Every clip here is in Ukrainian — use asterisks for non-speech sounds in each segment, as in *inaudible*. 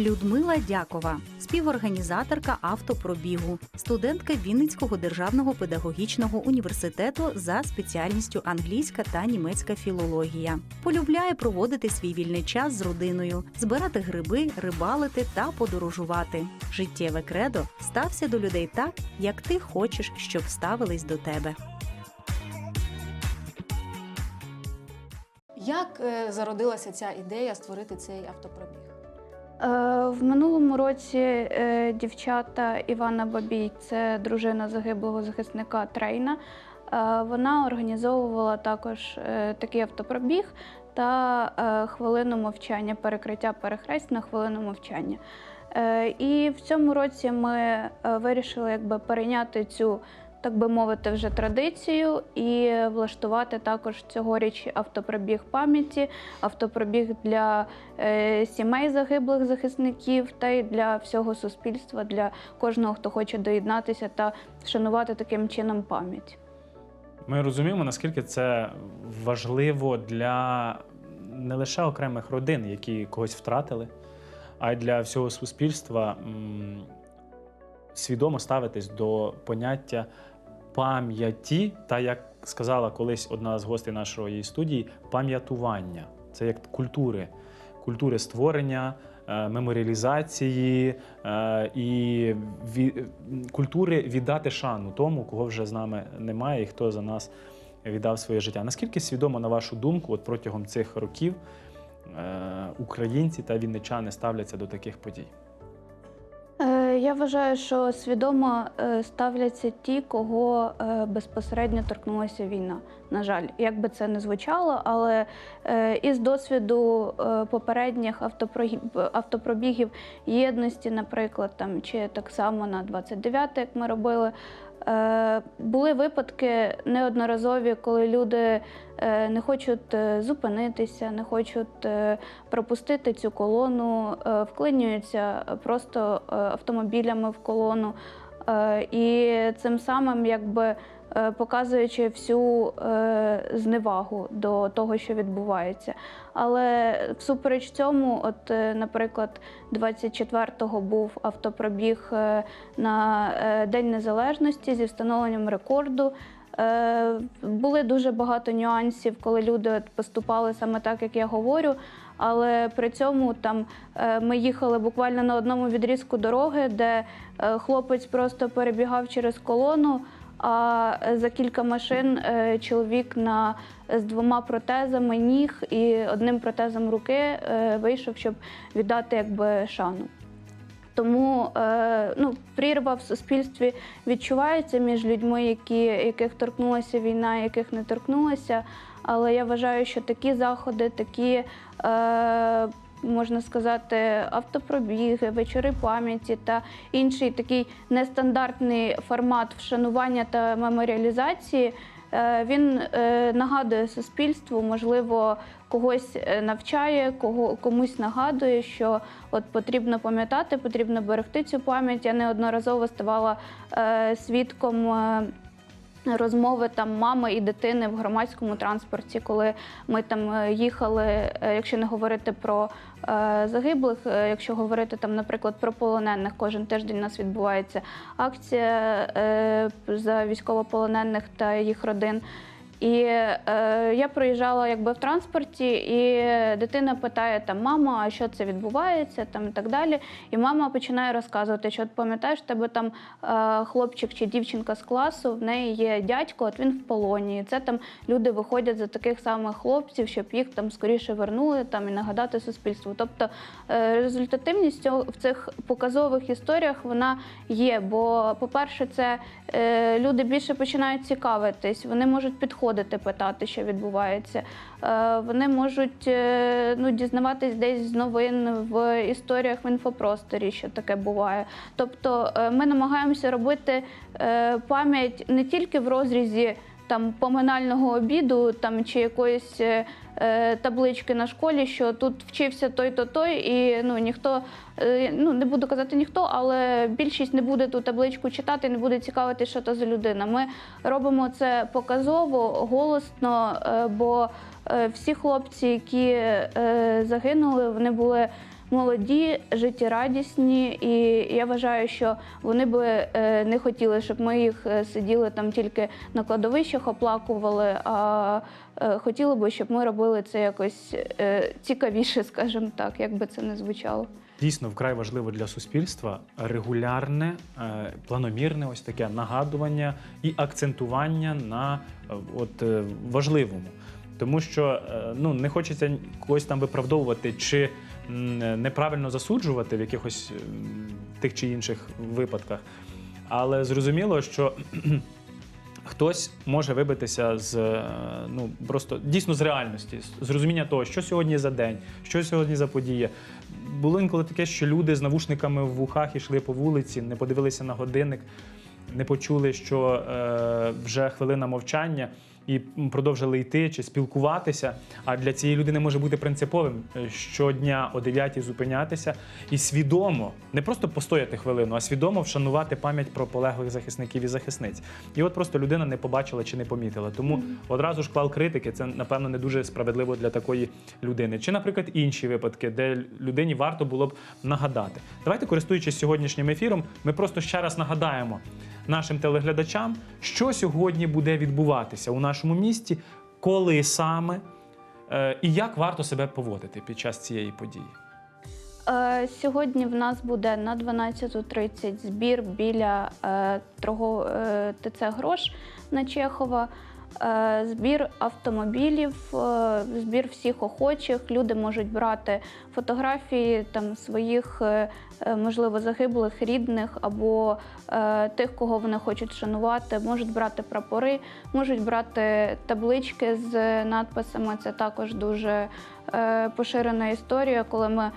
Людмила Дякова, співорганізаторка автопробігу, студентка Вінницького державного педагогічного університету за спеціальністю англійська та німецька філологія. Полюбляє проводити свій вільний час з родиною, збирати гриби, рибалити та подорожувати. Життєве кредо стався до людей так, як ти хочеш, щоб ставились до тебе. Як е, зародилася ця ідея створити цей автопробіг? Е, В минулому році е, дівчата Івана Бабій, це дружина загиблого захисника Трейна. е, Вона організовувала також такий автопробіг та хвилину мовчання, перекриття перехресть на хвилину мовчання. І в цьому році ми вирішили якби перейняти цю, так би мовити, вже традицію і влаштувати також цьогоріч автопробіг пам'яті, автопробіг для е, сімей загиблих захисників та й для всього суспільства, для кожного, хто хоче доєднатися та вшанувати таким чином пам'ять. Ми розуміємо, наскільки це важливо для не лише окремих родин, які когось втратили, а й для всього суспільства свідомо ставитись до поняття пам'яті, та як сказала колись одна з гостей нашої студії, пам'ятування. Це як культури, культури створення, е, меморіалізації е, і культури віддати шану тому, кого вже з нами немає, і хто за нас віддав своє життя. Наскільки свідомо, на вашу думку, от протягом цих років е, українці та вінничани ставляться до таких подій? Я вважаю, що свідомо е, ставляться ті, кого е, безпосередньо торкнулася війна. На жаль, як би це не звучало, але е, із досвіду попередніх автопробігів єдності, наприклад, там чи так само на 29, як ми робили. Е, Були випадки неодноразові, коли люди е, не хочуть е, зупинитися, не хочуть пропустити цю колону, вклинюються просто автомобілями в колону. І цим самим якби показуючи всю е, зневагу до того, що відбувається. Але всупереч цьому, от, е, наприклад, 24-го був автопробіг е, на е, День Незалежності зі встановленням рекорду. Е, Були дуже багато нюансів, коли люди поступали саме так, як я говорю. Але при цьому там е, ми їхали буквально на одному відрізку дороги, де е, хлопець просто перебігав через колону. А за кілька машин е, чоловік на з двома протезами ніг і одним протезом руки е, вийшов, щоб віддати якби шану. Тому е, ну, прірва в суспільстві відчувається між людьми, які, яких торкнулася війна, яких не торкнулася. Але я вважаю, що такі заходи, такі, е, можна сказати, автопробіги, вечори пам'яті та інший такий нестандартний формат вшанування та меморіалізації. е, Він е, нагадує суспільству, можливо, когось е, навчає, комусь нагадує, що от потрібно пам'ятати, потрібно берегти цю пам'ять. Я неодноразово ставала свідком. Розмови там мами і дитини в громадському транспорті, коли ми там е, їхали, е, якщо не говорити про е, загиблих, якщо говорити там, наприклад, про полонених, кожен тиждень у нас відбувається акція за військовополонених та їх родин. І е, я проїжджала якби в транспорті, і дитина питає там мама, а що це відбувається, там і так далі. І мама починає розказувати, що от пам'ятаєш, тебе там е, хлопчик чи дівчинка з класу, в неї є дядько, от він в полоні. І це там люди виходять за таких самих хлопців, щоб їх там скоріше вернули там і нагадати суспільству. Тобто е, результативність в цих показових історіях вона є. Бо, по-перше, це е, люди більше починають цікавитись, вони можуть підходити, питати, що відбувається. Е, вони можуть е, ну, дізнаватись десь з новин в історіях в інфопросторі, що таке буває. Тобто е, ми намагаємося робити пам'ять не тільки в розрізі там поминального обіду там чи якоїсь е, е, таблички на школі, що тут вчився той-то той, і ну ніхто е, ну не буду казати ніхто, але більшість не буде ту табличку читати, не буде цікавити, що то за людина. Ми робимо це показово, голосно, е, бо е, всі хлопці, які е, загинули, вони були молоді, життєрадісні, і я вважаю, що вони би е, не хотіли, щоб ми їх е, сиділи там тільки на кладовищах, оплакували, а е, хотіли би, щоб ми робили це якось цікавіше, скажімо так, як би це не звучало. Дійсно, вкрай важливо для суспільства регулярне, планомірне ось таке нагадування і акцентування на от, важливому. Тому що ну, не хочеться когось там виправдовувати чи неправильно засуджувати в якихось тих чи інших випадках. Але зрозуміло, що *clears throat* хтось може вибитися з е, ну просто дійсно з реальності, з- розуміння того, що сьогодні за день, що сьогодні за подія. Було інколи таке, що люди з навушниками в вухах йшли по вулиці, не подивилися на годинник, не почули, що е, вже хвилина мовчання, і продовжили йти чи спілкуватися. А для цієї людини може бути принциповим е, щодня о 9 зупинятися і свідомо, не просто постояти хвилину, а свідомо вшанувати пам'ять про полеглих захисників і захисниць. І от просто людина не побачила чи не помітила. Тому одразу ж клал критики це напевно не дуже справедливо для такої людини. Чи, наприклад, інші випадки, де людині варто було б нагадати. Давайте, користуючись сьогоднішнім ефіром, ми просто ще раз нагадаємо нашим телеглядачам, що сьогодні буде відбуватися у нашому місті, коли саме е, і як варто себе поводити під час цієї події. Е, Сьогодні в нас буде на 12.30 збір біля е, ТЦ Грош на Чехова. Е, Збір автомобілів, е, збір всіх охочих. Люди можуть брати фотографії там своїх, е, можливо, загиблих рідних або тих, кого вони хочуть шанувати. Можуть брати прапори, можуть брати таблички з надписами. Це також дуже поширена історія, коли ми,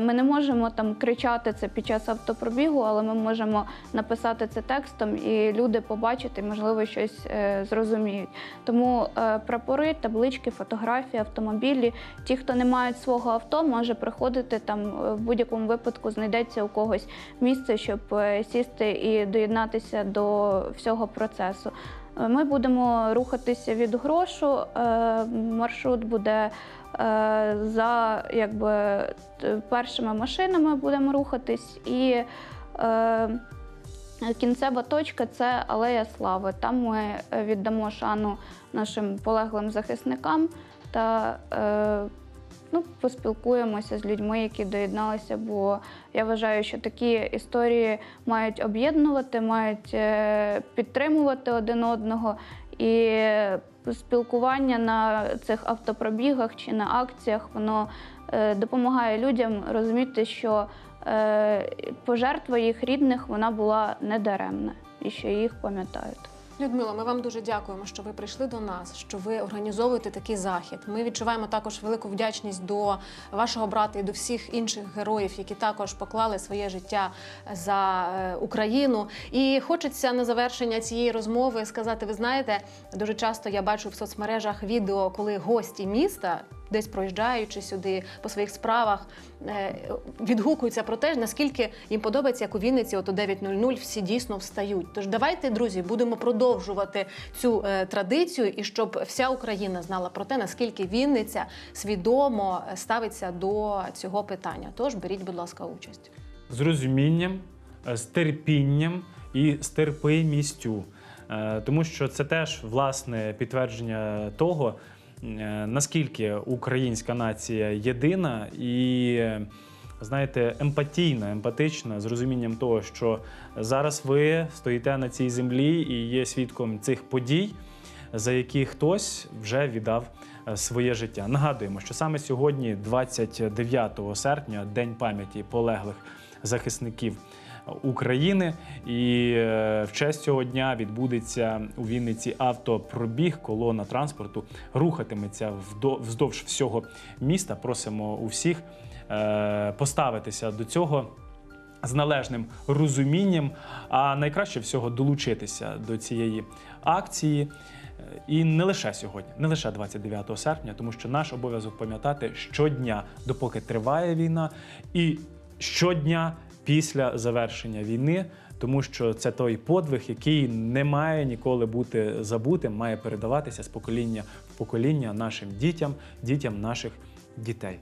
ми не можемо там кричати це під час автопробігу, але ми можемо написати це текстом, і люди побачать і, можливо, щось е, зрозуміють. Тому е, прапори, таблички, фотографії, автомобілі. Ті, хто не мають свого авто, може приходити там е, в будь-якому випадку знайдеться у когось місце, щоб е, сісти і доєднатися до всього процесу. Е, Ми будемо рухатися від грошу. е, Маршрут буде е, за якби першими машинами будемо рухатись і. е, Кінцева точка це Алея Слави. Там ми е, віддамо шану нашим полеглим захисникам та е, ну, поспілкуємося з людьми, які доєдналися. Бо я вважаю, що такі історії мають об'єднувати, мають е, підтримувати один одного. І спілкування на цих автопробігах чи на акціях воно е, допомагає людям розуміти, що е, пожертва їх рідних вона була недаремна і що їх пам'ятають. Людмила, ми вам дуже дякуємо, що ви прийшли до нас, що ви організовуєте такий захід. Ми відчуваємо також велику вдячність до вашого брата і до всіх інших героїв, які також поклали своє життя за е, Україну. І хочеться на завершення цієї розмови сказати: ви знаєте, дуже часто я бачу в соцмережах відео, коли гості міста. Десь проїжджаючи сюди по своїх справах, е, відгукуються про те, наскільки їм подобається, як у Вінниці, от о 9.00 всі дійсно встають. Тож давайте, друзі, будемо продовжувати цю е, традицію, і щоб вся Україна знала про те, наскільки Вінниця свідомо е, ставиться до цього питання. Тож беріть, будь ласка, участь. з розумінням, з терпінням і з терпимістю. Тому що це теж власне підтвердження того, наскільки українська нація єдина і. е, Знаєте, емпатійна, емпатична, з розумінням того, що зараз ви стоїте на цій землі і є свідком цих подій, за які хтось вже віддав е, своє життя. Нагадуємо, що саме сьогодні, 29 серпня, день пам'яті полеглих захисників України, і е, в честь цього дня відбудеться у Вінниці автопробіг. Колона транспорту рухатиметься вздовж всього міста. Просимо у всіх е, поставитися до цього з належним розумінням, а найкраще всього долучитися до цієї акції. Е, І не лише сьогодні, не лише 29 серпня, тому що наш обов'язок пам'ятати щодня, допоки триває війна, і щодня після завершення війни, тому що це той подвиг, який не має ніколи бути забутим, має передаватися з покоління в покоління нашим дітям, дітям наших дітей.